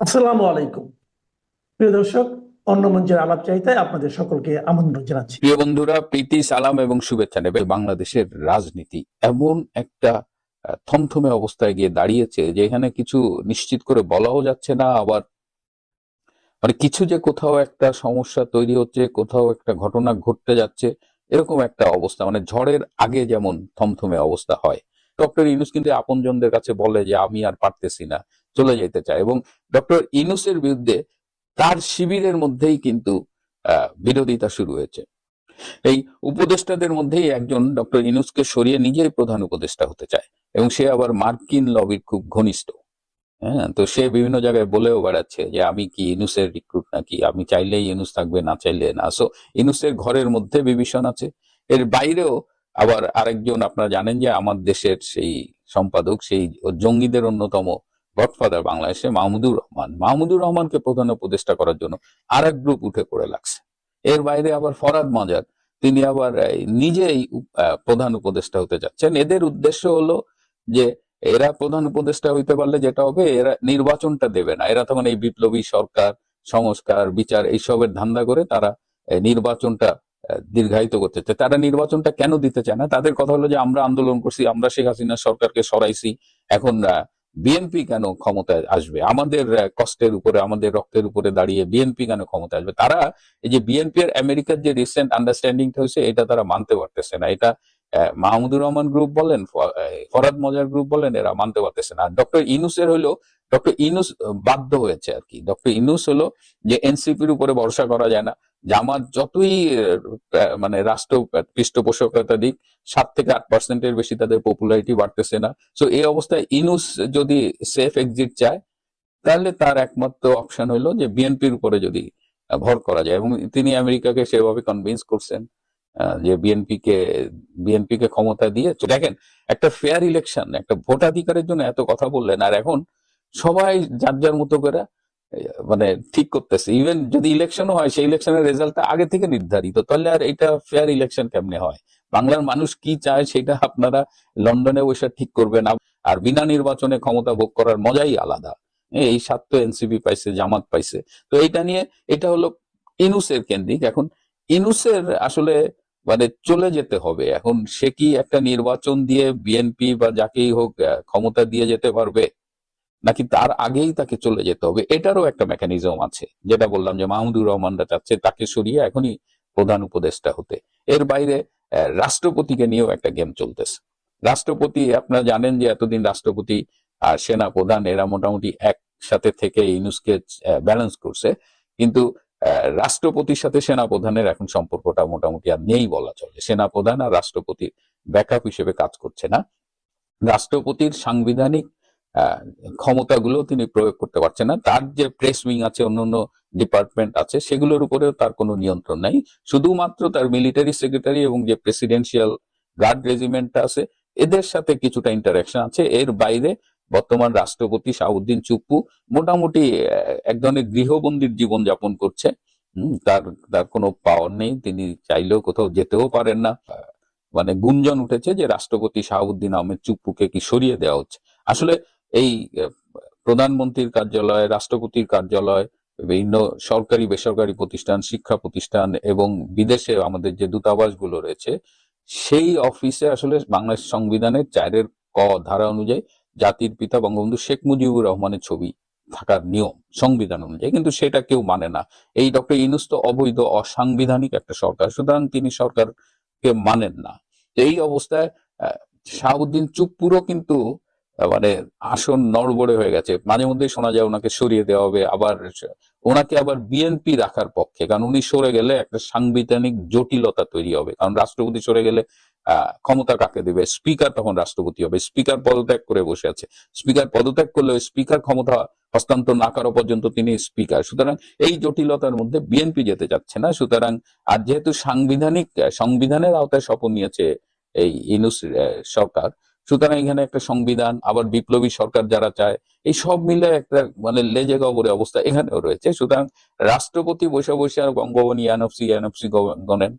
আসসালামু আলাইকুম। প্রিয় দর্শক, অন্য মঞ্চের আলাপ চাইতায় আপনাদের সকলকে আমন্ত্রণ জানাচ্ছি। প্রিয় বন্ধুরা, প্রীতি, সালাম এবং শুভেচ্ছা নেবে বাংলাদেশের রাজনীতি এমন একটা থমথমে অবস্থায় গিয়ে দাঁড়িয়েছে যে এখানে কিছু নিশ্চিত করে বলাও যাচ্ছে না, আবার মানে কিছু যে কোথাও একটা সমস্যা তৈরি হচ্ছে, কোথাও একটা ঘটনা ঘটতে যাচ্ছে, এরকম একটা অবস্থা। মানে ঝড়ের আগে যেমন থমথমে অবস্থা হয়। ডক্টর ইনুস কিন্তু আপনজনদের কাছে বলে যে, আমি আর পারতেছি না। চলে যেতে চায় এবং ডক্টর ইনুসের বিরুদ্ধে তার শিবিরের মধ্যেই কিন্তু বিরোধিতা শুরু হয়েছে। এই উপদেষ্টাদের মধ্যেই একজন ডক্টর ইনুসকে সরিয়ে নিজেই প্রধান উপদেষ্টা হতে চায় এবং সে আবার মার্কিন লবির খুব ঘনিষ্ঠ। হ্যাঁ তো সে বিভিন্ন জায়গায় বলেও বেড়াচ্ছে যে, আমি কি ইনুসের রিক্রুট নাকি? আমি চাইলেই ইনুস থাকবে, না চাইলে না। সো ইনুসের ঘরের মধ্যে বিভীষণ আছে। এর বাইরেও আবার আরেকজন, আপনারা জানেন যে, আমার দেশের সেই সম্পাদক, সেই জঙ্গিদের অন্যতম গডফাদার বাংলাদেশে মাহমুদুর রহমান। মাহমুদুর রহমানকে প্রধান উপদেষ্টা করার জন্য আর এক গ্রুপ উঠে পড়ে লাগছে। এর বাইরে আবার ফরাদ মজার, তিনি আবার নিজেই প্রধান উপদেষ্টা হতে যাচ্ছেন। এদের উদ্দেশ্য হলো যে, এরা প্রধান উপদেষ্টা হইতে পারলে যেটা হবে, এরা নির্বাচনটা দেবে না। এরা তখন এই বিপ্লবী সরকার, সংস্কার, বিচার এইসবের ধান্দা করে তারা নির্বাচনটা দীর্ঘায়িত করতে চায়। তারা নির্বাচনটা কেন দিতে চায় না? তাদের কথা হলো যে, আমরা আন্দোলন করছি, আমরা শেখ হাসিনা সরকারকে সরাইছি, এখন বিএনপি কেন ক্ষমতায় আসবে? আমাদের কষ্টের উপরে, আমাদের রক্তের উপরে দাঁড়িয়ে বিএনপি কেন ক্ষমতায় আসবে? তারা এই যে বিএনপি আর আমেরিকার যে রিসেন্ট আন্ডারস্ট্যান্ডিংটা হয়েছে, এটা তারা মানতে পারতেছে না। এটা মাহমুদুর রহমান গ্রুপ বলেন ফরাদ মজার গ্রুপ বলেন, এরা মানতে পারতেছে না। ডক্টর ইনুসের হলো ডক্টর ইনুস বাধ্য হয়েছে আর কি। ডক্টর ইনুস হলো যে এনসিপির উপরে ভরসা করা যায় না। জামাত যতই মানে রাষ্ট্র, পৃষ্ঠপোষকতা দিক, সাত থেকে আট পার্সেন্টের বেশি তাদের পপুলারিটি বাড়তেছে না। সো এই অবস্থায় ইনুস যদি সেফ এক্সিট চায়, তাহলে তার একমাত্র অপশন হলো যে বিএনপির উপরে যদি ভর করা যায়। এবং তিনি আমেরিকাকে সেভাবে কনভিন্স করছেন যে বিএনপি কে বিএনপি কে ক্ষমতা দিয়ে। দেখেন, একটা ফেয়ার ইলেকশন একটা ভোটাধিকারের জন্য এত কথা বললেন। আর এখন সবাই যার যার মতো করে মানে ঠিক করতেছে। ইভেন যদি ইলেকশনও হয় সেই ইলেকশনের রেজাল্টটা আগে থেকে নির্ধারিত তাহলে আর এটা ফেয়ার ইলেকশন কেমনে হয়? বাংলার মানুষ কি চায় সেটা আপনারা লন্ডনে বসে ঠিক করবেন। আর বিনা নির্বাচনে ক্ষমতা ভোগ করার মজাই আলাদা। হ্যাঁ, এই সাত তো এনসিপি পাইছে জামাত পাইছে। তো এটা নিয়ে এটা হলো ইনুসের কেন্দ্রিক। এখন ইনুসের আসলে মানে চলে যেতে হবে। এখন সে কি একটা নির্বাচন দিয়ে বিএনপি বা যাকেই হোক ক্ষমতা দিয়ে যেতে পারবে? নাকি তার আগেই তাকে চলে যেতে হবে? এটারও একটা মেকানিজম আছে। যেটা বললাম যে মাহমুদুর রহমানরা চাচ্ছে তাকে সরিয়ে এখনই প্রধান উপদেষ্টা হতে। এর বাইরে রাষ্ট্রপতিকে নিয়েও একটা গেম চলতেছে। রাষ্ট্রপতি, আপনারা জানেন যে এতদিন রাষ্ট্রপতি আর সেনা প্রধান, এরা মোটামুটি একসাথে থেকে ইনুসকে ব্যালেন্স করছে। কিন্তু রাষ্ট্রপতির সাথে সেনা প্রধানের এখন সম্পর্কটা মোটামুটি আর নেই বলা চলে। সেনা প্রধান আর রাষ্ট্রপতির ব্যাকআপ হিসেবে কাজ করছে না। রাষ্ট্রপতির সাংবিধানিক ক্ষমতাগুলো তিনি প্রয়োগ করতে পারছেন না। তার যে প্রেস উইং আছে অন্যান্য ডিপার্টমেন্ট আছে, সেগুলোর উপরেও তার কোনো নিয়ন্ত্রণ নাই। শুধুমাত্র তার মিলিটারি সেক্রেটারি এবং যে প্রেসিডেন্সিয়াল গার্ড রেজিমেন্টটা আছে, এদের সাথে কিছুটা ইন্টারাকশন আছে। এর বাইরে বর্তমান রাষ্ট্রপতি শাহউদ্দিন চুপ্পু মোটামুটি এক ধরনের গৃহবন্দির জীবন যাপন করছে তার তার কোনো পাওয়ার নেই। তিনি চাইলেও কোথাও যেতেও পারেন না। মানে গুঞ্জন উঠেছে যে রাষ্ট্রপতি শাহউদ্দিন আহমেদ চুপ্পুকে কি সরিয়ে দেওয়া হচ্ছে। আসলে এই প্রধানমন্ত্রীর কার্যালয় রাষ্ট্রপতির কার্যালয় বিভিন্ন সরকারি বেসরকারি প্রতিষ্ঠান শিক্ষা প্রতিষ্ঠান এবং বিদেশে আমাদের যে দূতাবাসগুলো রয়েছে সেই অফিসে আসলে বাংলাদেশ সংবিধানের চারের ক ধারা অনুযায়ী জাতির পিতা বঙ্গবন্ধু শেখ মুজিবুর রহমানের ছবি থাকার নিয়ম সংবিধান অনুযায়ী। কিন্তু সেটা কেউ মানে না। এই ডক্টর ইনুস তো অবৈধ অসাংবিধানিক একটা সরকার। সুতরাং তিনি সরকারকে মানেন না। এই অবস্থায় আহ, শাহাবুদ্দিন চুপ্পুরও কিন্তু মানে আসন নড়বড়ে হয়ে গেছে। মাঝে মধ্যেই শোনা যায় ওনাকে সরিয়ে দেওয়া হবে, আবার ওনাকে আবার বিএনপি রাখার পক্ষে, কারণ উনি সরে গেলে একটা সাংবিধানিক জটিলতা তৈরি হবে। কারণ রাষ্ট্রপতি সরে গেলে ক্ষমতা কাকে দেবে? স্পিকার তখন রাষ্ট্রপতি হবে। স্পিকার পদত্যাগ করে বসে আছে। স্পিকার পদত্যাগ করলে স্পিকার ক্ষমতা হস্তান্তর না করা পর্যন্ত তিনি স্পিকার। সুতরাং এই জটিলতার মধ্যে বিএনপি যেতে চাচ্ছে না। সুতরাং, আর যেহেতু সাংবিধানিক, সংবিধানের আওতায় শপথ নিয়েছে এই ইনুস সরকার সুতরাং এখানে একটা সংবিধান, আবার বিপ্লবী সরকার যারা চায়, এই সব মিলে একটা মানে লেজে গবরে অবস্থা এখানেও রয়েছে। সুতরাং রাষ্ট্রপতি বসে বসে আর বঙ্গবনী এনএফসি এনএফসি গণেন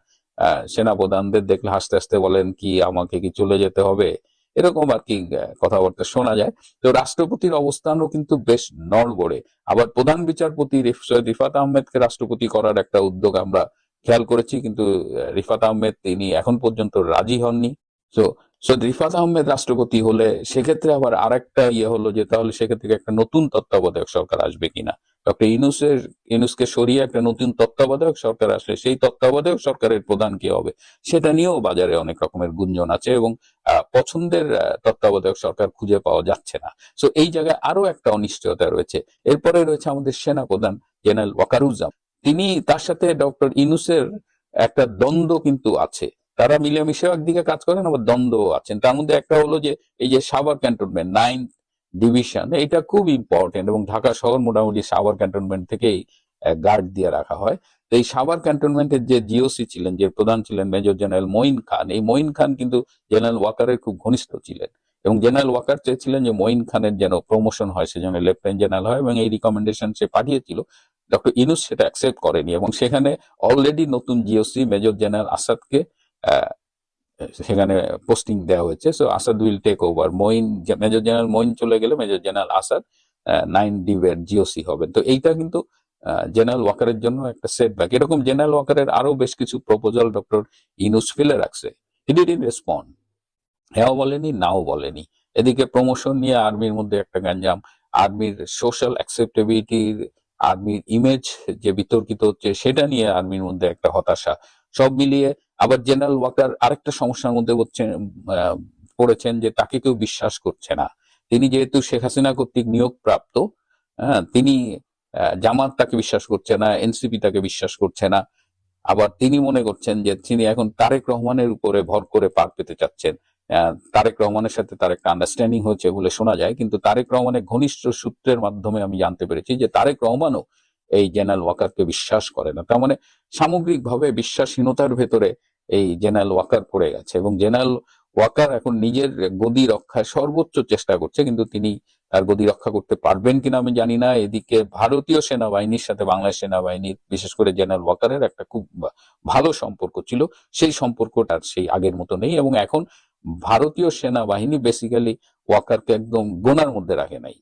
সেনাপ্রধানদের দেখলে হাসতে হাসতে বলেন কি আমাকে কি চলে যেতে হবে? এরকম আর কি কথাবার্তা শোনা যায়। তো রাষ্ট্রপতির অবস্থানও কিন্তু বেশ নড়বড়ে। আবার প্রধান বিচারপতি রিফাত আহমেদকে রাষ্ট্রপতি করার একটা উদ্যোগ আমরা খেয়াল করেছি, কিন্তু রিফাত আহমেদ তিনি এখন পর্যন্ত রাজি হননি। তো রিফাত আহমেদ রাষ্ট্রপতি হলে সেক্ষেত্রে আবার আরেকটা ইয়ে হলো যে তাহলে সেক্ষেত্রে একটা নতুন তত্ত্বাবধায়ক সরকার আসবে কিনা? ডক্টর ইনুসের ইনুসকে সরিয়ে একটা নতুন তত্ত্বাবধায়ক সরকার আসলে সেই তত্ত্বাবধায়ক সরকারের প্রধান কি হবে? সেটা নিয়েও বাজারে অনেক রকমের গুঞ্জন আছে এবং পছন্দের তত্ত্বাবধায়ক সরকার খুঁজে পাওয়া যাচ্ছে না। সো এই জায়গায় আরও একটা অনিশ্চয়তা রয়েছে। এরপরে রয়েছে আমাদের সেনা প্রধান জেনারেল ওয়াকারুজাম তিনি তার সাথে ডক্টর ইনুসের একটা দ্বন্দ্ব কিন্তু আছে। তারা মিলেমিশে একদিকে কাজ করেন, আবার দ্বন্দ্ব আছেন। তার মধ্যে একটা হলো যে, এই যে সাভার ক্যান্টনমেন্ট, নাইন ডিভিশন, এটা খুব ইম্পর্টেন্ট এবং ঢাকা শহর মোটামুটি সাভার ক্যান্টনমেন্ট থেকেই গার্ড দিয়ে রাখা হয়। তো এই সাভার ক্যান্টনমেন্টের যে জিওসি ছিলেন, যে প্রধান ছিলেন মেজর জেনারেল মঈন খান, এই মঈন খান কিন্তু জেনারেল ওয়াকারের খুব ঘনিষ্ঠ ছিলেন এবং জেনারেল ওয়াকার চেয়েছিলেন যে মঈন খানের যেন প্রমোশন হয় সেজন্য যেন লেফটেন্যান্ট জেনারেল হয় এবং এই রিকমেন্ডেশন সে পাঠিয়েছিল। ডক্টর ইনুস সেটা অ্যাকসেপ্ট করেনি এবং সেখানে অলরেডি নতুন জিওসি মেজর জেনারেল আসাদকে সেখানে পোস্টিং দেওয়া হয়েছে। So Asad will take over Moeen major general Moeen চলে গেলে মেজর জেনারেল আসাদ নাইন ডিবের জিওসি হবেন তো এইটা কিন্তু জেনারেল ওয়াকারের জন্য একটা সেটব্যাক এরকম জেনারেল ওয়াকারের আরও বেশ কিছু প্রপোজাল ডক্টর ইনুস ফেলে রাখছে। হি রেসপন্ড হ্যাঁ বলেনি, নাও বলেনি। এদিকে প্রমোশন নিয়ে আর্মির মধ্যে একটা গ্যাঞ্জাম। আর্মির সোশ্যাল অ্যাকসেপ্টেবিলিটির আর্মির ইমেজ যে বিতর্কিত হচ্ছে সেটা নিয়ে আর্মির মধ্যে একটা হতাশা। সব মিলিয়ে আবার জেনারেল ওয়াকার আরেকটা সমস্যার মধ্যে হচ্ছেন পড়েছেন যে তাকে কেউ বিশ্বাস করছে না। তিনি যেহেতু শেখ হাসিনা কর্তৃক নিয়োগ প্রাপ্ত হ্যাঁ তিনি জামাত তাকে বিশ্বাস করছে না, এনসিপি তাকে বিশ্বাস করছে না। আবার তিনি মনে করছেন যে তিনি এখন তারেক রহমানের উপরে ভর করে পার পেতে চাচ্ছেন। তারেক রহমানের সাথে তার একটা আন্ডারস্ট্যান্ডিং হয়েছে বলে শোনা যায়, কিন্তু তারেক রহমানের ঘনিষ্ঠ সূত্রের মাধ্যমে আমি জানতে পেরেছি যে তারেক রহমানও এই জেনারেল ওয়াকারকে বিশ্বাস করে না। তার মানে সামগ্রিকভাবে বিশ্বাসহীনতার ভেতরে এই জেনারেল ওয়াকার পড়ে গেছে এবং জেনারেল ওয়াকার এখন নিজের গদি রক্ষায় সর্বোচ্চ চেষ্টা করছে, কিন্তু তিনি তার গদি রক্ষা করতে পারবেন কিনা আমি জানি না। এদিকে ভারতীয় সেনাবাহিনীর সাথে বাংলাদেশ সেনাবাহিনীর, বিশেষ করে জেনারেল ওয়াকারের একটা খুব ভালো সম্পর্ক ছিল। সেই সম্পর্কটা সেই আগের মতো নেই এবং এখন ভারতীয় সেনাবাহিনী বেসিক্যালি ওয়াকারকে একদম গোনার মধ্যে রাখে নাই।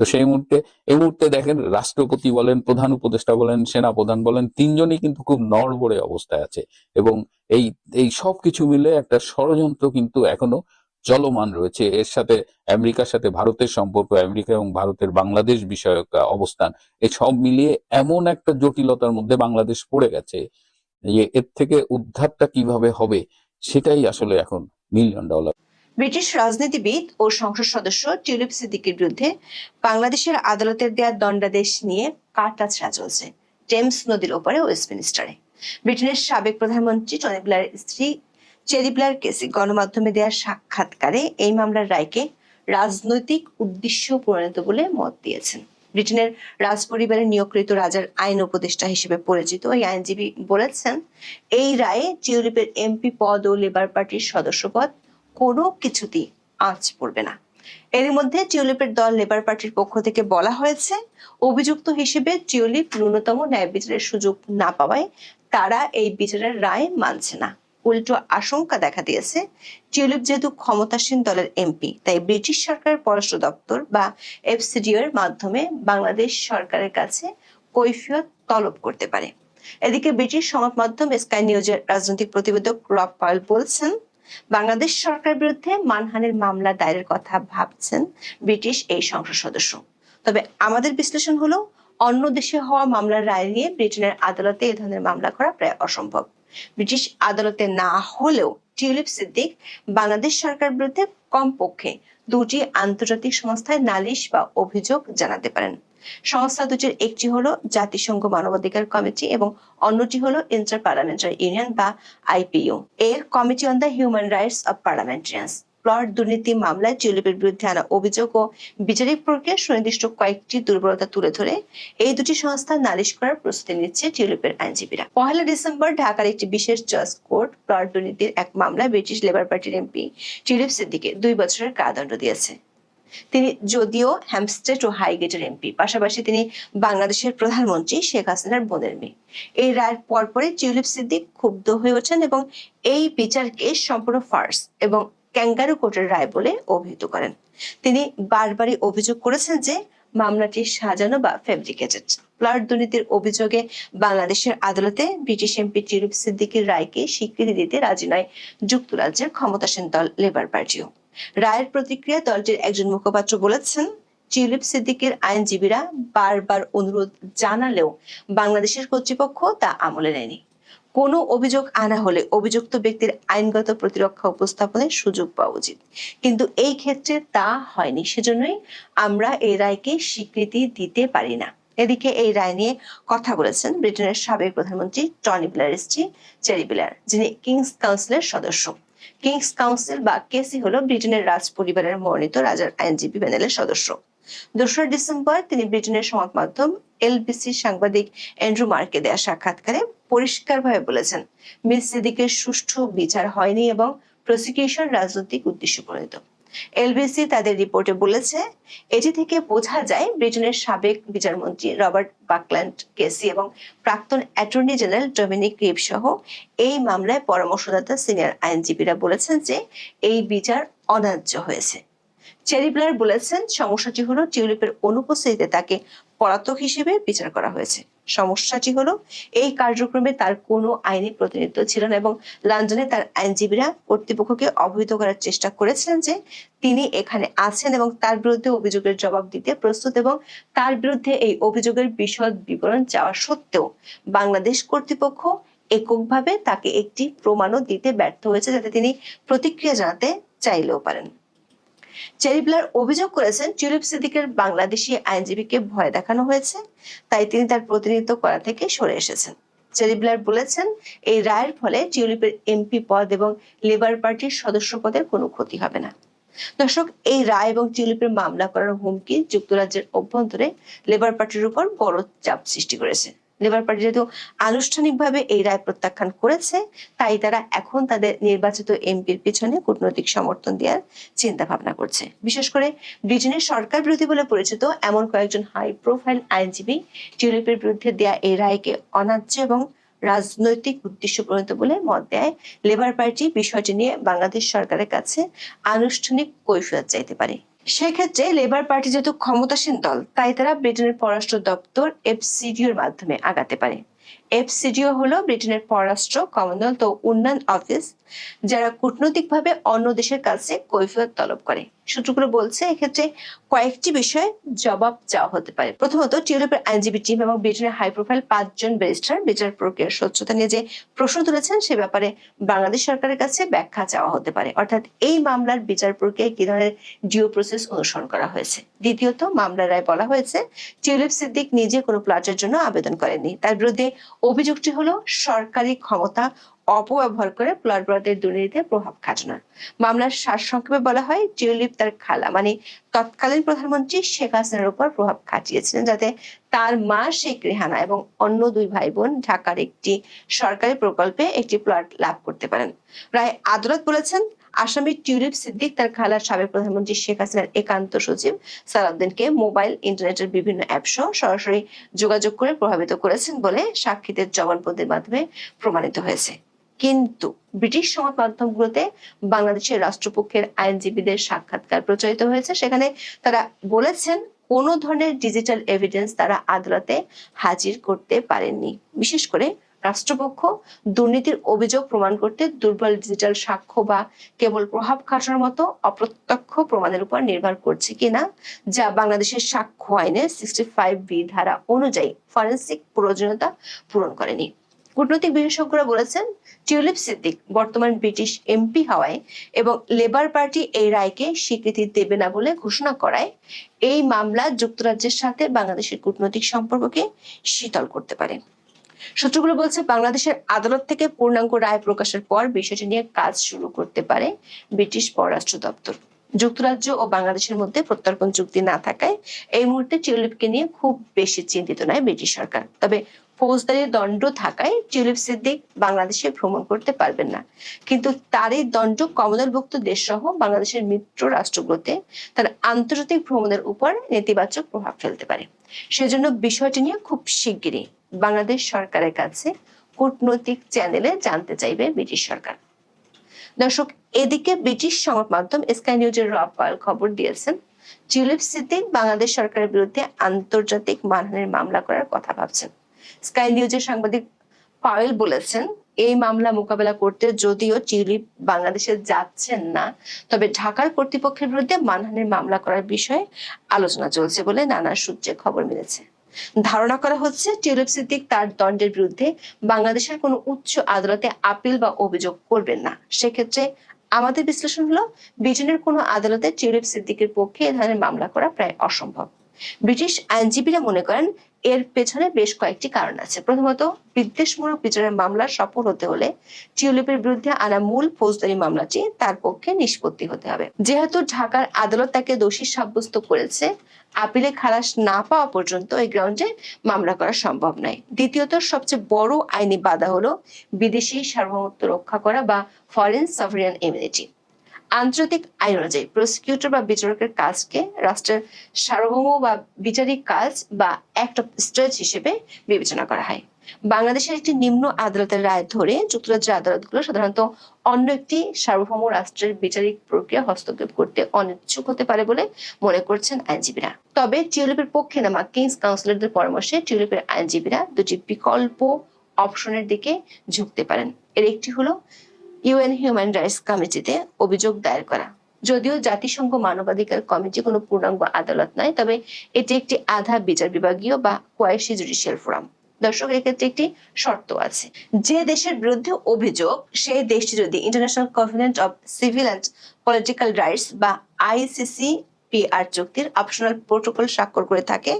তো সেই মুহূর্তে, এই মুহূর্তে দেখেন রাষ্ট্রপতি বলেন, প্রধান উপদেষ্টা বলেন, সেনা প্রধান বলেন, তিনজনই কিন্তু খুব নড়বড়ে অবস্থায় আছে এবং এই এই সব কিছু মিলে একটা ষড়যন্ত্র কিন্তু এখনও চলমান রয়েছে। এর সাথে আমেরিকার সাথে ভারতের সম্পর্ক, আমেরিকা এবং ভারতের বাংলাদেশ বিষয়ক অবস্থান এই সব মিলিয়ে এমন একটা জটিলতার মধ্যে বাংলাদেশ পড়ে গেছে যে এর থেকে উদ্ধারটা কীভাবে হবে সেটাই আসলে এখন মিলিয়ন ডলার ব্রিটিশ রাজনীতিবিদ ও সংসদ সদস্য টিউলিপ সিদ্দিকের বিরুদ্ধে বাংলাদেশের আদালতের দেয়া দণ্ডাদেশ নিয়ে কাটাছড়া চলছে টেমস নদীর ওপারে ওয়েস্টমিনিস্টারে। ব্রিটেনের সাবেক প্রধানমন্ত্রী টনি ব্লেয়ারের স্ত্রী চেরি ব্লেয়ার কেসি গণমাধ্যমে দেওয়া সাক্ষাৎকারে এই মামলার রায়কে রাজনৈতিক উদ্দেশ্য পরিণত বলে মত দিয়েছেন। ব্রিটেনের রাজপরিবারের নিয়োগকৃত রাজার আইন উপদেষ্টা হিসেবে পরিচিত এই আইনজীবী বলেছেন, এই রায়ে টিউলিপের এমপি পদ ও লেবার পার্টির সদস্য পদ কোনো কিছুতেই আঁচ পড়বে না। এর মধ্যে টিউলিপের দল লেবার পার্টির পক্ষ থেকে বলা হয়েছে, অভিযুক্ত হিসেবে টিউলিপ ন্যূনতম ন্যায় বিচারের সুযোগ না পাওয়ায় তারা এই বিচারের রায় মানছে না। উল্টো আশঙ্কা দেখা দিয়েছে টিউলিপ যেহেতু ক্ষমতাসীন দলের এমপি, তাই ব্রিটিশ সরকারের পররাষ্ট্র দপ্তর বা এফসিডিও এর মাধ্যমে বাংলাদেশ সরকারের কাছে কৈফিয়ত তলব করতে পারে। এদিকে ব্রিটিশ সংবাদ মাধ্যম স্কাই নিউজের রাজনৈতিক প্রতিবেদক রব পায়েল বলছেন, বাংলাদেশ সরকার বিরুদ্ধে মানহানির মামলা দায়েরের কথা ভাবছেন ব্রিটিশ এই সংসদ সদস্য। তবে আমাদের বিশ্লেষণ হলো, অন্য দেশে হওয়া মামলার রায় নিয়ে ব্রিটেনের আদালতে এ ধরনের মামলা করা প্রায় অসম্ভব। ব্রিটিশ আদালতে না হলেও টিউলিপ সিদ্দিক বাংলাদেশ সরকার বিরুদ্ধে কমপক্ষে দুটি আন্তর্জাতিক সংস্থায় নালিশ বা অভিযোগ জানাতে পারেন। সংস্থা দুটির একটি হলো জাতিসংঘ মানবাধিকার কমিটি এবং অন্যটি হলো ইন্টার পার্লামেন্টারি ইউনিয়ন বা আইপিইউ। এর committee on the human rights of parliamentarians. Plot দুর্নীতি মামলায় টিউলিপের বিরুদ্ধে আনা অভিযোগ ও বিচারিক প্রক্রিয়া সুনির্দিষ্ট কয়েকটি দুর্বলতা তুলে ধরে এই দুটি সংস্থা নালিশ করার প্রস্তুতি নিচ্ছে টিউলিপের আইনজীবীরা। পহেলা ডিসেম্বর ঢাকার একটি বিশেষ জজ কোর্ট প্লট দুর্নীতির এক মামলায় ব্রিটিশ লেবার পার্টির এমপি টিউলিপ সিদ্দিকে দুই বছরের কারাদণ্ড দিয়েছে। তিনি যদিও হ্যামস্টেড ও হাইগেটের এমপি, পাশাপাশি তিনি বাংলাদেশের প্রধানমন্ত্রী শেখ হাসিনার বোনের মেয়ে। এই রায়ের পরপরই টিউলিপ সিদ্দিক ক্ষুব্ধ হয়ে ওঠেন এবং এই বিচারকে সম্পূর্ণ ফার্স এবং ক্যাঙ্গারু কোর্টের রায় বলে অভিহিত করেন। তিনি বারবারই অভিযোগ করেছেন যে মামলাটি সাজানো বা ফেব্রিকেটেড প্লট দুর্নীতির অভিযোগে বাংলাদেশের আদালতে ব্রিটিশ এমপি টিরুপ সিদ্দিকীর রায়কে স্বীকৃতি দিতে রাজি নয় যুক্তরাজ্যের ক্ষমতাসীন দল লেবার পার্টিও। রায়ের প্রতিক্রিয়া দলটির একজন মুখপাত্র বলেছেন টিউলিপ সিদ্দিকের আইনজীবীরা বারবার অনুরোধ জানালেও বাংলাদেশের কর্তৃপক্ষ তা আমলে নেয়নি। কোনো অভিযোগ আনা হলে অভিযুক্ত ব্যক্তির আইনগত প্রতিরক্ষা উপস্থাপনের সুযোগ পাওয়া উচিত। কিন্তু এই ক্ষেত্রে তা হয়নি, সেজন্যই আমরা এই রায়কে স্বীকৃতি দিতে পারি না। এদিকে এই রায় নিয়ে কথা বলেছেন ব্রিটেনের সাবেক প্রধানমন্ত্রী টনি ব্লেয়ার স্ত্রী চেরি ব্লেয়ার, যিনি কিংস কাউন্সিলের সদস্য। কিংস কাউন্সিল বা কেসি হলো ব্রিটেনের রাজ পরিবারের মনোনীত রাজার আইনজীবী প্যানেলের সদস্য। দোসরা ডিসেম্বর তিনি ব্রিটেনের সংবাদ মাধ্যম এলবিসি সাংবাদিক অ্যান্ড্রু মার্কে দেয়া সাক্ষাৎকারে পরিষ্কারভাবে বলেছেন, মিস সিদ্দিকের সুষ্ঠু বিচার হয়নি এবং প্রসিকিউশন রাজনৈতিক উদ্দেশ্য প্রণীত। এলবিসি তাদের রিপোর্টে বলেছে, এটি থেকে বোঝা যায় ব্রিটেনের সাবেক বিচারমন্ত্রী রবার্ট বাকল্যান্ড কেসি এবং প্রাক্তন অ্যাটর্নি জেনারেল ডমিনিক রিভ সহ এই মামলায় পরামর্শদাতা সিনিয়র আইনজীবীরা বলেছেন যে এই বিচার অন্যায্য হয়েছে। চেরি ব্লার বলেছেন সমস্যাটি হলো টিউলিপের অনুপস্থিতিতে তাকে পলাতক হিসেবে বিচার করা হয়েছে। সমস্যাটি হলো এই কার্যক্রমে তার কোনো আইনি প্রতিনিধিত্ব ছিল না এবং লন্ডনে তার আইনজীবীরা কর্তৃপক্ষকে অবহিত করার চেষ্টা করেছিলেন যে তিনি এখানে আছেন এবং তার বিরুদ্ধে অভিযোগের জবাব দিতে প্রস্তুত এবং তার বিরুদ্ধে এই অভিযোগের বিশদ বিবরণ চাওয়া সত্ত্বেও বাংলাদেশ কর্তৃপক্ষ এককভাবে তাকে একটি প্রমাণও দিতে ব্যর্থ হয়েছে যাতে তিনি প্রতিক্রিয়া জানাতে চাইলেও পারেন। চেরিবলার অভিযোগ করেছেন, টিউলিপ সিদ্দিকের বাংলাদেশি আইনজীবীকে ভয় দেখানো হয়েছে, তাই তিনি তার প্রতিনিধিত্ব করা থেকে সরে এসেছেন। চেরিবলার বলেছেন, এই রায়ের ফলে টিউলিপের এমপি পদ এবং লেবার পার্টির সদস্য পদের কোনো ক্ষতি হবে না। দর্শক, এই রায় এবং টিউলিপের মামলা করার হুমকি যুক্তরাজ্যের অভ্যন্তরে লেবার পার্টির উপর বড় চাপ সৃষ্টি করেছে। লেবার পার্টি যেহেতু আনুষ্ঠানিকভাবে এই রায় প্রত্যাখ্যান করেছে, তাই তারা এখন তাদের নির্বাচিত এমপির পিছনে কূটনৈতিক সমর্থন দেওয়ার চিন্তা ভাবনা করছে। বিশেষ করে ব্রিটেনের সরকার বিরোধী বলে পরিচিত এমন কয়েকজন হাই প্রোফাইল আইনজীবী টিউলিপের বিরুদ্ধে দেয়া এই রায়কে অন্যায্য এবং রাজনৈতিক উদ্দেশ্য প্রণীত বলে মত দেয়। লেবার পার্টি বিষয়টি নিয়ে বাংলাদেশ সরকারের কাছে আনুষ্ঠানিক কৈফিয়ত চাইতে পারে। সেক্ষেত্রে লেবার পার্টি যেহেতু ক্ষমতাসীন দল, তাই তারা ব্রিটেনের পররাষ্ট্র দপ্তর এফসিডিওর মাধ্যমে আগাতে পারে। এফসিডিও হলো ব্রিটেনের পররাষ্ট্র কমনওয়েলথ ও উন্নয়ন অফিস, যারা কূটনৈতিকভাবে অন্য দেশের কাছে কৈফিয়ত তলব করে। সূত্রগুলো বলছে, এক্ষেত্রে কয়েকটি বিষয়ে জবাব চাওয়া হতে পারে। প্রথমত টিউরোপের আইনজীবী টিম এবং ব্রিটেনের হাই প্রোফাইল পাঁচজন ব্যারিস্টার বিচার প্রক্রিয়ার স্বচ্ছতা নিয়ে যে প্রশ্ন তুলেছেন, সে ব্যাপারে বাংলাদেশ সরকারের কাছে ব্যাখ্যা চাওয়া হতে পারে। অর্থাৎ এই মামলার বিচার প্রক্রিয়ায় কি ধরনের ডিও প্রসেস অনুসরণ করা হয়েছে? দ্বিতীয়ত, মামলার রায় বলা হয়েছে, টিউলিপ সিদ্দিক নিজে কোনো প্লাটের জন্য আবেদন করেননি। তার বিরুদ্ধে অভিযোগটি হলো, সরকারি ক্ষমতা অপব্যবহার করে প্লট বরাদ্দের দুর্নীতিতে প্রভাব খাটানোর। মামলার সারসংক্ষেপে বলা হয়, টিউলিপ তার খালা মানে তৎকালীন প্রধানমন্ত্রী শেখ হাসিনার উপর প্রভাব খাটিয়েছিলেন যাতে তার মা শেখ রেহানা এবং অন্য দুই ভাই বোন ঢাকার একটি সরকারি প্রকল্পে একটি প্লট লাভ করতে পারেন। রায় আদালত বলেছেন আসামি টিউলিপ সিদ্দিক, তার খালার সাবেক প্রধানমন্ত্রী শেখ হাসিনার একান্ত সচিব সালাউদ্দিনকে মোবাইল, ইন্টারনেটের বিভিন্ন অ্যাপ সহ সরাসরি যোগাযোগ করে প্রভাবিত করেছেন বলে সাক্ষীদের জবানবন্দির মাধ্যমে প্রমাণিত হয়েছে। কিন্তু ব্রিটিশ সংবাদ মাধ্যমগুলোতে বাংলাদেশের রাষ্ট্রপক্ষের আইনজীবীদের সাক্ষাৎকার প্রচারিত হয়েছে। সেখানে তারা বলেছেন, কোনো ধরনের ডিজিটাল এভিডেন্স তারা আদালতে হাজির করতে পারেননি। বিশেষ করে রাষ্ট্রপক্ষ দুর্নীতির অভিযোগ প্রমাণ করতে দুর্বল ডিজিটাল সাক্ষ্য বা কেবল প্রভাব খাটানোর মতো অপ্রত্যক্ষ প্রমাণের উপর নির্ভর করছে কিনা, যা বাংলাদেশের সাক্ষ্য আইনে সিক্সটি ফাইভ বি ধারা অনুযায়ী ফরেন্সিক প্রয়োজনীয়তা পূরণ করেনি। কূটনৈতিক বিশেষজ্ঞরা বলেছেন, টিউলিপ সিদ্দিক বর্তমান ব্রিটিশ এমপি হওয়ায় এবং লেবার পার্টি এই রায়কে স্বীকৃতি দেবে না বলে ঘোষণা করায়, এই মামলা যুক্তরাজ্যের সাথে বাংলাদেশের কূটনৈতিক সম্পর্ককে শীতল করতে পারে। সূত্রগুলো বলছে বাংলাদেশের আদালত থেকে পূর্ণাঙ্গ রায় প্রকাশের পর বিষয়টি নিয়ে কাজ শুরু করতে পারে ব্রিটিশ পররাষ্ট্র দপ্তর। যুক্তরাজ্য ও বাংলাদেশের মধ্যে প্রত্যর্পণ চুক্তি না থাকায় এই মুহূর্তে টিউলিপকে নিয়ে খুব বেশি চিন্তিত নয় ব্রিটিশ সরকার। তবে ফৌজদারি দণ্ড থাকায় টিউলিপ সিদ্দিক বাংলাদেশে ভ্রমণ করতে পারবেন না। কিন্তু তার এই দণ্ড কমনওয়েলভুক্ত দেশ সহ বাংলাদেশের মিত্র রাষ্ট্রগুলোতে তার আন্তর্জাতিক ভ্রমণের উপর নেতিবাচক প্রভাব ফেলতে পারে। সেজন্য বিষয়টি নিয়ে খুব শিগগিরই বাংলাদেশ সরকারের কাছে কূটনৈতিক চ্যানেলে জানতে চাইবে ব্রিটিশ সরকার। দর্শক, এদিকে ব্রিটিশ সংবাদ মাধ্যম স্কাই নিউজের রব পাল খবর দিয়েছেন সিদ্দিক বাংলাদেশ সরকারের বিরুদ্ধে আন্তর্জাতিক মানহানির মামলা করার কথা ভাবছেন। স্কাই নিউজের সাংবাদিক পাওয়েল বলেছেন, এই মামলা মোকাবেলা করতে যদিও বাংলাদেশে যাচ্ছেন না, তবে ঢাকার কর্তৃপক্ষের বিরুদ্ধে মানহানির মামলা করার বিষয়ে আলোচনা চলছে বলে নানা সূত্রে খবর মিলেছে। ধারণা করা হচ্ছে টিউলিপ সিদ্দিক তার দণ্ডের বিরুদ্ধে বাংলাদেশের কোনো উচ্চ আদালতে আপিল বা অভিযোগ করবেন না। সেক্ষেত্রে আমাদের বিশ্লেষণ হলো, ব্রিটেনের কোনো আদালতে টিউলিপ সিদ্দিকের পক্ষে এ ধরনের মামলা করা প্রায় অসম্ভব। ব্রিটিশ আইনজীবীরা মনে করেন এর পেছনে বেশ কয়েকটি কারণ আছে। প্রথমত, বিদ্বেষমূলক বিচারের মামলা সফল হতে হলে টিউলিপের বিরুদ্ধে আনা মূল ফৌজদারি মামলাটি তার পক্ষে নিষ্পত্তি হতে হবে। যেহেতু ঢাকার আদালত তাকে দোষী সাব্যস্ত করেছে, আপিলে খালাস না পাওয়া পর্যন্ত এই গ্রাউন্ডে মামলা করা সম্ভব নয়। দ্বিতীয়ত, সবচেয়ে বড় আইনি বাধা হলো বিদেশি সার্বভৌমত্ব রক্ষা করা বা ফরেন সভারিয়ান ইমিউনিটি। আন্তর্জাতিক আইন অনুযায়ী প্রসিকিউটর বা বিচারকের কাজকে রাষ্ট্রের সার্বভৌম বা বিচারিক কাজ বা অ্যাক্ট অফ স্টেট হিসেবে বিবেচনা করা হয়। বাংলাদেশের একটি নিম্ন আদালতের রায় ধরে যুক্তরাজ্যের আদালতগুলো সাধারণত অন্য একটি সার্বভৌম রাষ্ট্রের বিচারিক প্রক্রিয়া হস্তক্ষেপ করতে অনিচ্ছুক হতে পারে বলে মনে করছেন আইনজীবীরা। তবে টিউলিপের পক্ষে নামা কিংস কাউন্সিলরদের পরামর্শে টিউলিপের আইনজীবীরা দুটি বিকল্প অপশনের দিকে ঝুঁকতে পারেন। এর একটি হলো ইউএন হিউম্যান রাইটস কমিটিতে অভিযোগ দায়ের করা। যদিও জাতিসংঘ মানবাধিকার কমিটি কোনো পূর্ণাঙ্গ আদালত নয়, তবে এটি একটি আধা বিচার বিভাগীয় বা কোয়াইসি জুডিশিয়াল ফোরাম। দর্শক, এক্ষেত্রে একটি শর্ত আছে। যে দেশের বিরুদ্ধে অভিযোগ, সেই দেশটি যদি international covenant of civil and political rights বা আইসিসি পিআর চুক্তির অপশনাল প্রোটোকল স্বাক্ষর করে থাকে,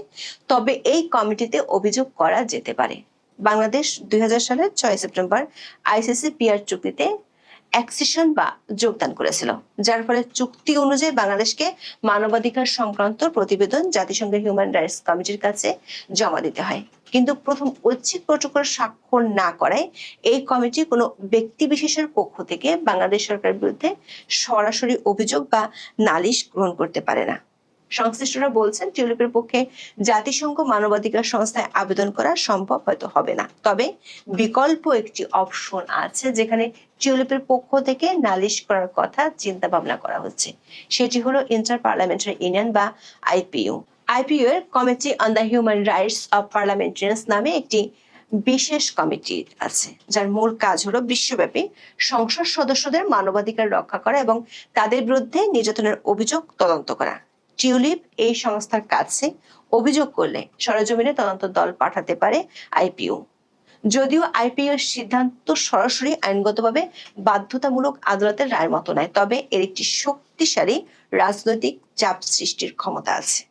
তবে এই কমিটিতে অভিযোগ করা যেতে পারে। বাংলাদেশ দুই হাজার সালের ছয় সেপ্টেম্বর আইসিসি পিআর চুক্তিতে অ্যাক্সিশন বা যোগদান করেছিল, যার ফলে চুক্তি অনুযায়ী বাংলাদেশকে মানবাধিকার সংক্রান্ত প্রতিবেদন জাতিসংঘের হিউম্যান রাইটস কমিটির কাছে জমা দিতে হয়। কিন্তু প্রথম ঐচ্ছিক প্রোটোকল স্বাক্ষর না করায় এই কমিটি কোনো ব্যক্তি বিশেষের পক্ষ থেকে বাংলাদেশ সরকারের বিরুদ্ধে সরাসরি অভিযোগ বা নালিশ গ্রহণ করতে পারে না। সংশ্লিষ্টরা বলছেন, টিউলিপের পক্ষে জাতিসংঘ মানবাধিকার সংস্থায় আবেদন করা সম্ভব হয়তো হবে না। তবে বিকল্প একটি অপশন আছে যেখানে টিউলিপের পক্ষ থেকে নালিশ করার কথা চিন্তা ভাবনা করা হচ্ছে। সেটি হলো ইন্টার পার্লামেন্টারি ইউনিয়ন বা আইপিইউ। আইপিইউ এর committee on the human rights of parliamentarians নামে একটি বিশেষ কমিটি আছে, যার মূল কাজ হলো বিশ্বব্যাপী সংসদ সদস্যদের মানবাধিকার রক্ষা করা এবং তাদের বিরুদ্ধে নির্যাতনের অভিযোগ তদন্ত করা। টিউলিপ এই সংস্থার কাছে অভিযোগ করলে সরজমিনে তদন্ত দল পাঠাতে পারে আইপিও। যদিও এর সিদ্ধান্ত সরাসরি আইনগতভাবে বাধ্যতামূলক আদালতের রায়ের মতো নয়, তবে এর একটি শক্তিশালী রাজনৈতিক চাপ সৃষ্টির ক্ষমতা আছে।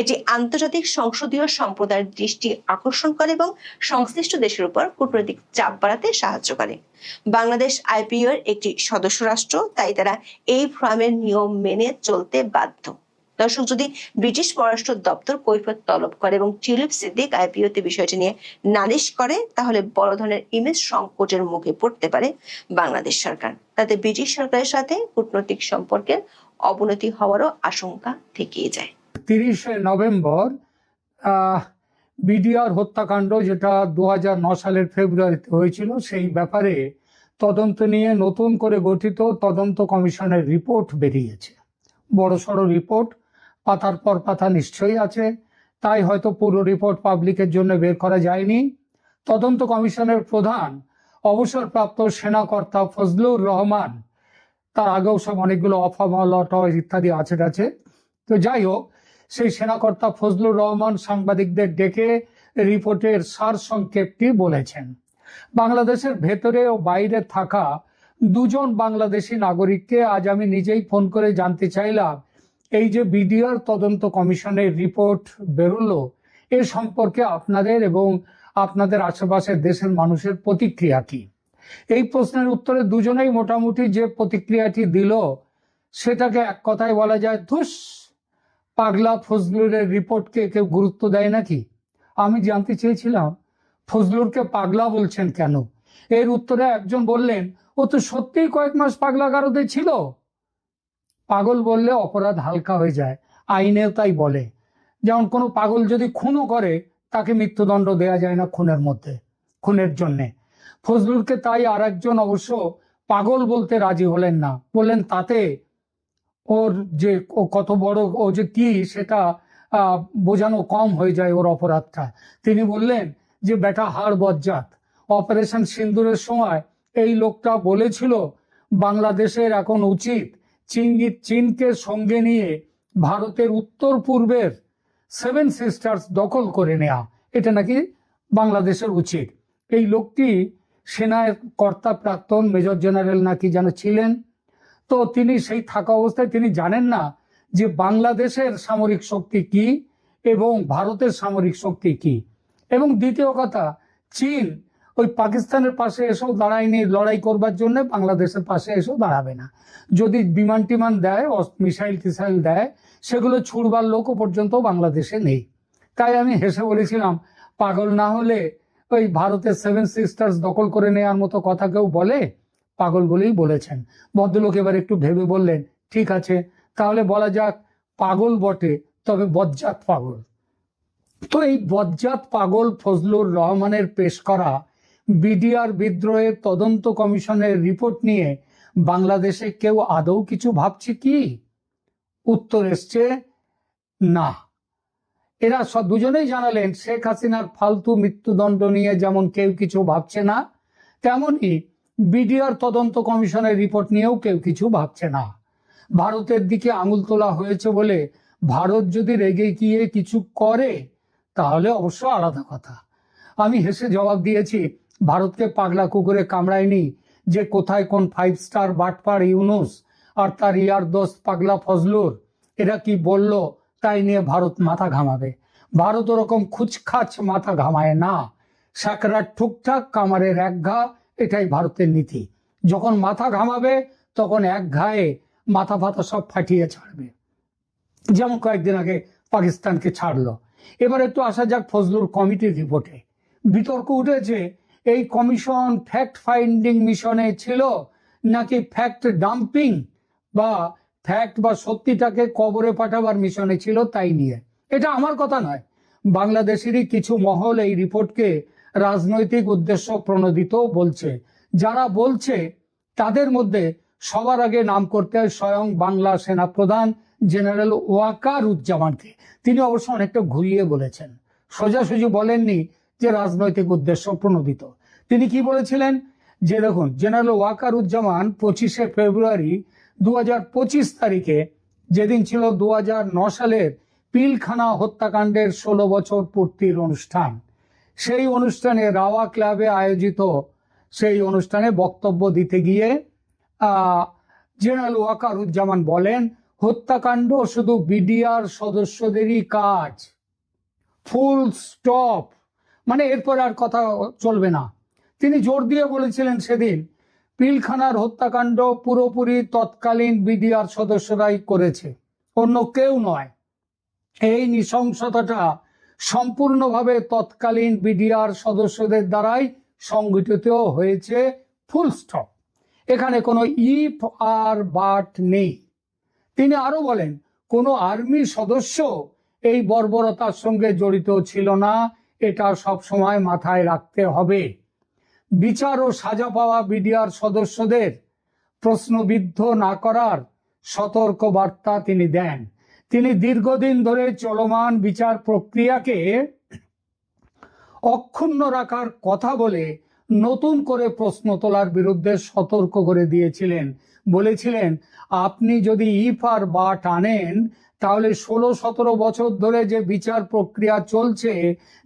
এটি আন্তর্জাতিক সংসদীয় সম্প্রদায়ের দৃষ্টি আকর্ষণ করে এবং সংশ্লিষ্ট দেশের উপর কূটনৈতিক চাপ বাড়াতে সাহায্য করে। বাংলাদেশ আইপিও এর একটি সদস্য রাষ্ট্র, তাই তারা এই ফোরামের নিয়ম মেনে চলতে বাধ্য। দর্শক, যদি ব্রিটিশ পররাষ্ট্র দপ্তর কৈফিয়ত তলব করে এবং টিউলিপ সিদ্দিক আইপিওতে বিষয়টি নিয়ে নালিশ করে, তাহলে বড় ধরনের ইমেজ সংকটের মুখে পড়তে পারে বাংলাদেশ সরকার। তাতে ব্রিটিশ সরকারের সাথে কূটনৈতিক সম্পর্কের অবনতি হওয়ারও আশঙ্কা থেকেই যায়। তিরিশে নভেম্বর বিডিআর হত্যাকাণ্ড যেটা দুহাজার নয় সালের ফেব্রুয়ারিতে হয়েছিল, সেই ব্যাপারে তদন্ত নিয়ে নতুন করে গঠিত তদন্ত কমিশনের রিপোর্ট বেরিয়েছে। বড় সড়ো রিপোর্ট। পাতার পর পাতা নিশ্চয়ই আছে। তাই হয়তো পুরো রিপোর্ট পাবলিকের জন্য বের করা যায়নি। তদন্ত কমিশনের প্রধান, অবসরপ্রাপ্ত সেনাকর্তা ফজলুর রহমান, তার আগেও সব অনেকগুলো অফামলট ইত্যাদি আছে আছে তো যাই হোক, সেই সেনাকর্তা ফজলুর রহমান সাংবাদিকদের ডেকে রিপোর্টের সার সংক্ষেপটি বলেছেন। বাংলাদেশের ভেতরে ও বাইরে থাকা দুজন বাংলাদেশি নাগরিককে আজ আমি নিজেই ফোন করে জানতে চাইলাম এই যে বিডিআর তদন্ত কমিশনের রিপোর্ট বেরোলো এ সম্পর্কে আপনাদের এবং আপনাদের আশেপাশের দেশের মানুষের প্রতিক্রিয়া কি? এই প্রশ্নের উত্তরে দুজনেই মোটামুটি যে প্রতিক্রিয়াটি দিল, সেটাকে এক কথায় বলা যায় ধুস, পাগলা ফজলুরের রিপোর্টকে কেউ গুরুত্ব দেয় নাকি? আমি জানতে চেয়েছিলাম, ফজলুরকে পাগলা বলছেন কেন? এর উত্তরে একজন বললেন, ও তো সত্যিই কয়েক মাস পাগলা গারদে ছিল। পাগল বললে অপরাধ হালকা হয়ে যায়। আইনেও তাই বলে। যেমন কোনো পাগল যদি খুনও করে, তাকে মৃত্যুদণ্ড দেয়া যায় না খুনের মধ্যে, খুনের জন্যে। ফজলুরকে তাই আর একজন অবশ্য পাগল বলতে রাজি হলেন না। বললেন, তাতে ওর যে, ও কত বড়, ও যে কি সেটা বোঝানো কম হয়ে যায় ওর অপরাধটা। তিনি বললেন, যে বেটা হাড় বজ্জাত। অপারেশন সিন্দুরের সময় এই লোকটা বলেছিল, বাংলাদেশের এখন উচিত চিঙ্গি চীনকে সঙ্গে নিয়ে ভারতের উত্তর পূর্বের সেভেন সিস্টার্স দখল করে নেওয়া এটা নাকি বাংলাদেশের উচিত। এই লোকটি সেনার কর্তা প্রাক্তন মেজর জেনারেল নাকি যেন ছিলেন। তো তিনি সেই থাকা অবস্থায় তিনি জানেন না যে বাংলাদেশের সামরিক শক্তি কি এবং ভারতের সামরিক শক্তি কি। এবং দ্বিতীয় কথা, চীন ওই পাকিস্তানের পাশে এসেও দাঁড়ায়নি, লড়াই করবার জন্য বাংলাদেশের পাশে এসেও দাঁড়াবে না। যদি বিমান টিমান দেয় মিসাইল টিসাইল দেয়, সেগুলো ছুড়বার লোকও পর্যন্ত বাংলাদেশে নেই। তাই আমি হেসে বলেছিলাম, পাগল না হলে ওই ভারতের সেভেন সিস্টার্স দখল করে নেওয়ার মতো কথা কেউ বলে? পাগল বলেই বলেছেন। ভদ্রলোক এবার একটু ভেবে বললেন, ঠিক আছে, তাহলে বলা যাক পাগল বটে, তবে বজ্জাত পাগল। তো এই বজ্জাত পাগল ফজলুর রহমানের পেশ করা বিডিআর বিদ্রোহের তদন্ত কমিশনের রিপোর্ট নিয়ে বাংলাদেশে কেউ আদৌ কিছু ভাবছে কি? উত্তর এসছে, না। এরা সব দুজনেই জানালেন, শেখ হাসিনার ফালতু মৃত্যুদণ্ড নিয়ে যেমন কেউ কিছু ভাবছে না, তেমনই বিডিআর তদন্ত কমিশনের রিপোর্ট নিয়েও কেউ কিছু ভাবছে না। ভারতের দিকে আঙুল তোলা হয়েছে বলে ভারত যদি রেগে গিয়ে কিছু করে, তাহলে অবশ্য আলাদা কথা। আমি হেসে জবাব দিয়েছি ভারতকে পাগলা কুকুরে কামড়ায়নি যে কোথায় কোন ফাইভ স্টার বাটপার ইউনুস আর তার ইয়ার দোস্ত পাগলা ফজলুর। এরা কি বলল? তাই নিয়ে ভারত মাথা ঘামাবে। ভারত ওরকম খুচখাচ মাথা ঘামায় না। সাকরার ঠুকঠাক কামারের এক ঘা, এটাই ভারতের নীতি। যখন মাথা ঘামাবে, তখন এক ঘায়ে মাথা ফাতা সব ফাটিয়ে ছাড়বে। যেমন কয়েকদিন আগে পাকিস্তানকে ছাড়লো। এবার একটু আসা যাক ফজলুর কমিটির রিপোর্টে। বিতর্ক উঠেছে এই কমিশন ফ্যাক্ট ফাইন্ডিং মিশনে ছিল নাকি ফ্যাক্ট ডাম্পিং বা ফ্যাক্ট বা সত্যিটাকে কবরে পাঠাবার মিশনে ছিল তাই নিয়ে। এটা আমার কথা নয়। বাংলাদেশেরই কিছু মহল এই রিপোর্টকে রাজনৈতিক উদ্দেশ্য প্রণোদিত বলছে। যারা বলছে, তাদের মধ্যে সবার আগে নাম করতে হয় স্বয়ং বাংলা সেনা প্রধান জেনারেল ওয়াকার উজ্জামানকে তিনি অবশ্য অনেকটা ঘুরিয়ে বলেছেন। সোজাসুজি বলেননি যে রাজনৈতিক উদ্দেশ্য প্রণোদিত। তিনি কি বলেছিলেন? যে দেখুন জেনারেল ওয়াকার উজ্জামান পঁচিশে ফেব্রুয়ারি দু হাজার পঁচিশ তারিখে, যেদিন ছিল দু সালের পিলখানা হত্যাকাণ্ডের ষোলো বছর পূর্তির অনুষ্ঠান। সেই অনুষ্ঠানে রাওয়া ক্লাবে আয়োজিত সেই অনুষ্ঠানে বক্তব্য দিতে গিয়ে জেনারেল ওয়াকারুজ্জামান বলেন, হত্যাকাণ্ড শুধু বিডিআর সদস্যদেরই কাজ। ফুল স্টপ মানে এরপর আর কথা চলবে না। তিনি জোর দিয়ে বলেছিলেন সেদিন, পিলখানার হত্যাকাণ্ড পুরোপুরি তৎকালীন বিডিআর সদস্যরাই করেছে, অন্য কেউ নয়। এই নৃশংসতাটা সম্পূর্ণভাবে তৎকালীন বিডিআর সদস্যদের দ্বারাই সংগঠিত হয়েছে, ফুল স্টপ। এখানে কোনো ইফ আর বাট নেই। তিনি আরও বলেন, কোনো আর্মি সদস্য এই বর্বরতার সঙ্গে জড়িত ছিল না, এটা সব সময় মাথায় রাখতে হবে। বিচার ও সাজা পাওয়া বিডিআর সদস্যদের প্রশ্নবিদ্ধ না করার সতর্ক বার্তা তিনি দেন। তিনি দীর্ঘদিন ধরে চলমান বিচার প্রক্রিয়াকে অক্ষুণ্ণ রাখার কথা বলে নতুন করে প্রশ্ন তোলার বিরুদ্ধে সতর্ক করে দিয়েছিলেন, বলেছিলেন, আপনি যদি ইফ আর বা টানেন তাহলে ষোলো সতেরো বছর ধরে যে বিচার প্রক্রিয়া চলছে,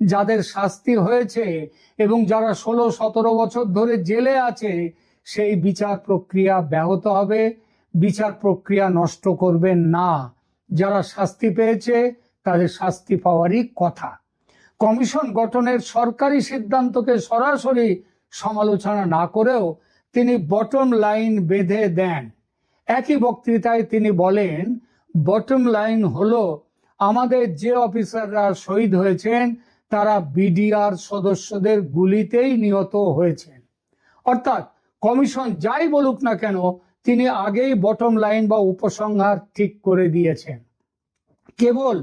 যাদের শাস্তি হয়েছে এবং যারা ষোলো সতেরো বছর ধরে জেলে আছে, সেই বিচার প্রক্রিয়া ব্যাহত হবে। বিচার প্রক্রিয়া নষ্ট করবেন না। যারা শাস্তি পেয়েছে, তাদের শাস্তি পাওয়ারই কথা। কমিশন গঠনের সরকারি সিদ্ধান্তকে সরাসরি সমালোচনা না করেও তিনি বটম লাইন বেঁধে দেন। একই বক্তৃতায় তিনি বলেন বটম লাইন হলো আমাদের যে অফিসাররা শহীদ হয়েছেন, তারা বিডিআর সদস্যদের গুলিতেই নিহত হয়েছেন। অর্থাৎ কমিশন যাই বলুক না কেন, তিনি আগেই বটম লাইন বা উপসংহার ঠিক করে দিয়েছেন। কেবল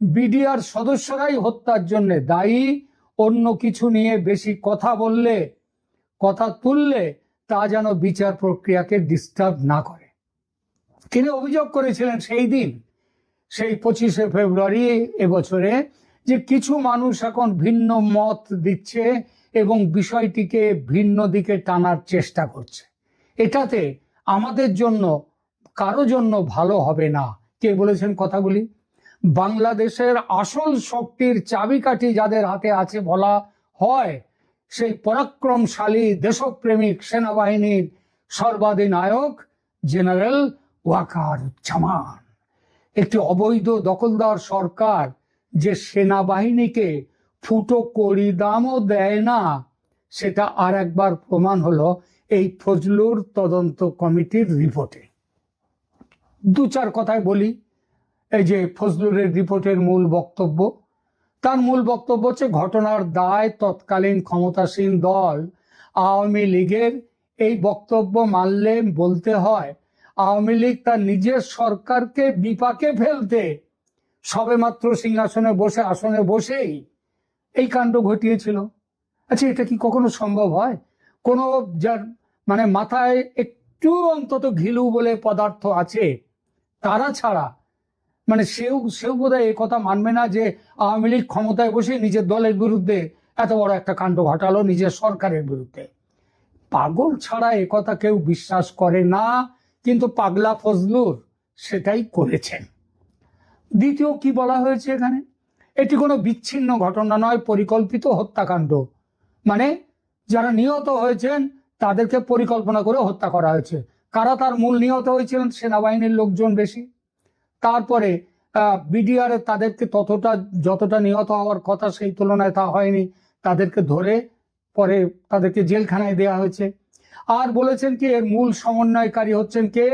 বিডিআর সদস্যরাই হত্যার জন্য দায়ী, অন্য কিছু নিয়ে বেশি কথা বললে, কথা তুললে তা যেন বিচার প্রক্রিয়াকে ডিস্টার্ব না করে। তিনি অভিযোগ করেছিলেন সেই দিন, সেই পঁচিশে ফেব্রুয়ারি এবছরে, যে কিছু মানুষ এখন ভিন্ন মত দিচ্ছে এবং বিষয়টিকে ভিন্ন দিকে টানার চেষ্টা করছে। এটাতে আমাদের জন্য, কারও জন্য ভালো হবে না। কে বলেছেন কথাগুলি? বাংলাদেশের আসল শক্তির চাবিকাঠি যাদের হাতে আছে বলা হয়, সেই পরাক্রমশালী দেশপ্রেমিক সেনাবাহিনীর সর্বাধিনায়ক জেনারেল ওয়াকারুজ্জামান একটি অবৈধ দখলদার সরকার যে সেনাবাহিনীকে ফুটো করি দামও দেয় না, সেটা আর একবার প্রমাণ হলো এই ফজলুর তদন্ত কমিটির রিপোর্টে। দু চার কথায় বলি, এই যে ফজলুরের রিপোর্টের মূল বক্তব্য, তার মূল বক্তব্য হচ্ছে ঘটনার দায় তৎকালীন ক্ষমতাসীন দল আওয়ামী লীগের। এই বক্তব্য মানলে বলতে হয় আওয়ামী লীগ তার নিজের সরকারকে বিপাকে ফেলতে সবেমাত্র সিংহাসনে বসে, আসনে বসেই এই কাণ্ড ঘটিয়েছিল। আচ্ছা এটা কি কখনো সম্ভব হয়? কোনো যার মানে মাথায় একটু অন্তত ঘিলু বলে পদার্থ আছে, তারা ছাড়া মানে সেও সেও বোধহয় এই কথা মানবে না যে আওয়ামী লীগ ক্ষমতায় বসে নিজের দলের বিরুদ্ধে এত বড় একটা কাণ্ড ঘটালো নিজের সরকারের বিরুদ্ধে। পাগল ছাড়া এ কথা কেউ বিশ্বাস করে না। কিন্তু পাগলা ফজলুর সেটাই করেছেন। দ্বিতীয় কি বলা হয়েছে এখানে? এটি কোনো বিচ্ছিন্ন ঘটনা নয়, পরিকল্পিত হত্যাকাণ্ড। মানে যারা নিহত হয়েছেন, তাদেরকে পরিকল্পনা করে হত্যা করা হয়েছে। কারা তার মূল নিহত হয়েছিলেন? সেনাবাহিনীর লোকজন বেশি। তারপরে বিডিআর তাদেরকে ততটা, যতটা নিহত হওয়ার কথা সেই তুলনায় তা হয়নি। তাদেরকে ধরে পরে তাদেরকে জেলখানায় দেওয়া হয়েছে। আর বলেছেন কি? এর মূল সমন্বয়কারী হচ্ছেন কে?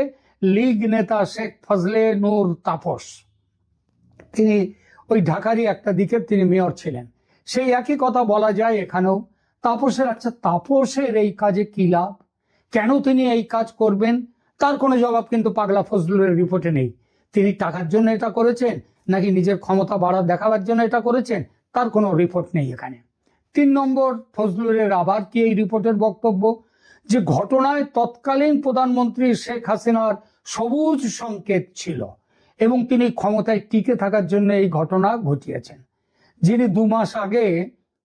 লীগ নেতা শেখ ফজলে নূর তাপস। তিনি ওই ঢাকারই একটা দিকে তিনি মেয়র ছিলেন। সেই একই কথা বলা যায় এখানেও, তাপসের আচ্ছা তাপসের এই কাজে কি লাভ? কেন তিনি এই কাজ করবেন? তার কোনো জবাব কিন্তু পাগলা ফজলুরের রিপোর্টে নেই। তিনি টাকার জন্য এটা করেছেন, নাকি নিজের ক্ষমতা বাড়া দেখাবার জন্য এটা করেছেন? তার কোনো রিপোর্ট নেই এখানে। তিন নম্বর ফজলুরের আবার কি এই রিপোর্টের বক্তব্য? যে ঘটনায় তৎকালীন প্রধানমন্ত্রী শেখ হাসিনার সবুজ সংকেত ছিল এবং তিনি ক্ষমতায় টিকে থাকার জন্য এই ঘটনা ঘটিয়েছেন। যিনি দু মাস আগে,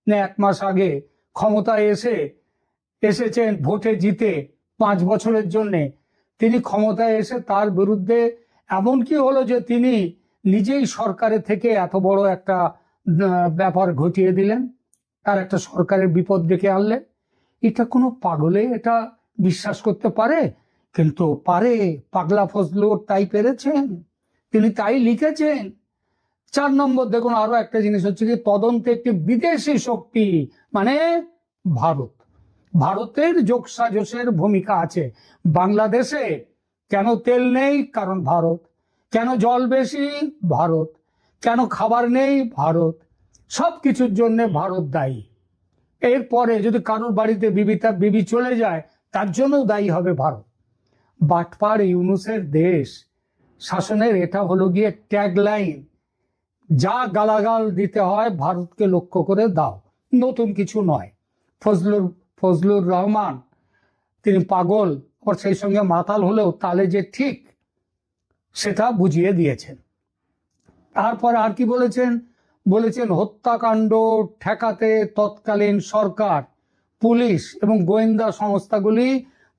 না এক মাস আগে ক্ষমতায় এসে এসেছেন ভোটে জিতে পাঁচ বছরের জন্যে, তিনি ক্ষমতায় এসে তার বিরুদ্ধে এমন কি হলো যে তিনি নিজেই সরকারে থেকে এত বড় একটা ব্যাপার ঘটিয়ে দিলেন। তার একটা সরকারের বিপদ ডেকে আনলেন। এটা কোনো পাগলে এটা বিশ্বাস করতে পারে? কিন্তু পারে, পাগলা ফজলুর তাই পেরেছেন? তিনি তাই লিখেছেন। চার নম্বর, দেখুন, আরও একটা জিনিস হচ্ছে কি, তদন্তে একটি বিদেশি শক্তি মানে ভারত। ভারতের যোগসাজসের ভূমিকা আছে। বাংলাদেশে কেন তেল নেই? কারণ ভারত। কেন জল বেশি? ভারত। কেন খাবার নেই? ভারত। সব কিছুর জন্য ভারত দায়ী। এরপরে যদি কারোর বাড়িতে বিবি বিবিতা বিবি চলে যায়, তার জন্যও দায়ী হবে ভারত। বাটপার ইউনুসের দেশ শাসনের এটা হলো গিয়ে ট্যাগলাইন যা গালাগাল দিতে হয় ভারতকে লক্ষ্য করে দাও। নতুন কিছু নয়। ফজলুর ফজলুর রহমান, তিনি পাগল। ওর সেই সঙ্গে মাতাল হলেও তালে যে ঠিক, সেটা বুঝিয়ে দিয়েছেন। তারপর আর কি বলেছেন? বলেছেন, হত্যাকাণ্ড ঠেকাতে তৎকালীন সরকার, পুলিশ এবং গোয়েন্দা সংস্থাগুলি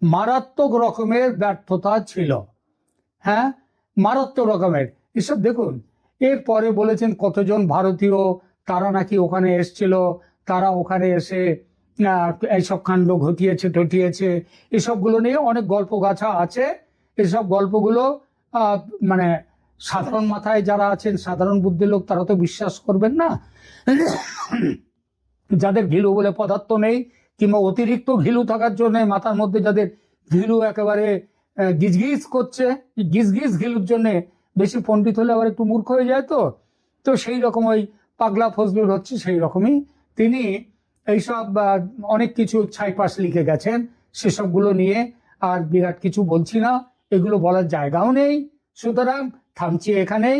মারাত্মক রকমের ব্যর্থতা ছিল। হ্যাঁ? মারাত্মক রকমের। এসব দেখুন, এরপরে বলেছেন কতজন ভারতীয়, তারা নাকি ওখানে এসছিল, তারা ওখানে এসে এইসব কাণ্ড ঘটিয়েছে, টটিয়েছে, এসবগুলো নিয়ে অনেক গল্প গাছা আছে। এসব গল্পগুলো মানে সাধারণ মাথায় যারা আছেন, সাধারণ বুদ্ধির লোক তারা তো বিশ্বাস করবেন না। যাদের ঘিলু বলে পদার্থ নেই, কিংবা অতিরিক্ত ঘিলু থাকার জন্য মাথার মধ্যে যাদের ঘিলু একেবারে গিজগিজ করছে, গিজগিজ ঘিলুর জন্য বেশি পণ্ডিত হলে আবার একটু মূর্খ হয়ে যায় তো? তো সেই রকম ওই পাগলা ফজলুর হচ্ছে, সেই রকমই। তিনি এইসব অনেক কিছু ছাইপাশ লিখে গেছেন, সেসবগুলো নিয়ে আর বিরাট কিছু বলছি না। এগুলো বলার জায়গাও নেই। সুতরাং থামছি এখানেই।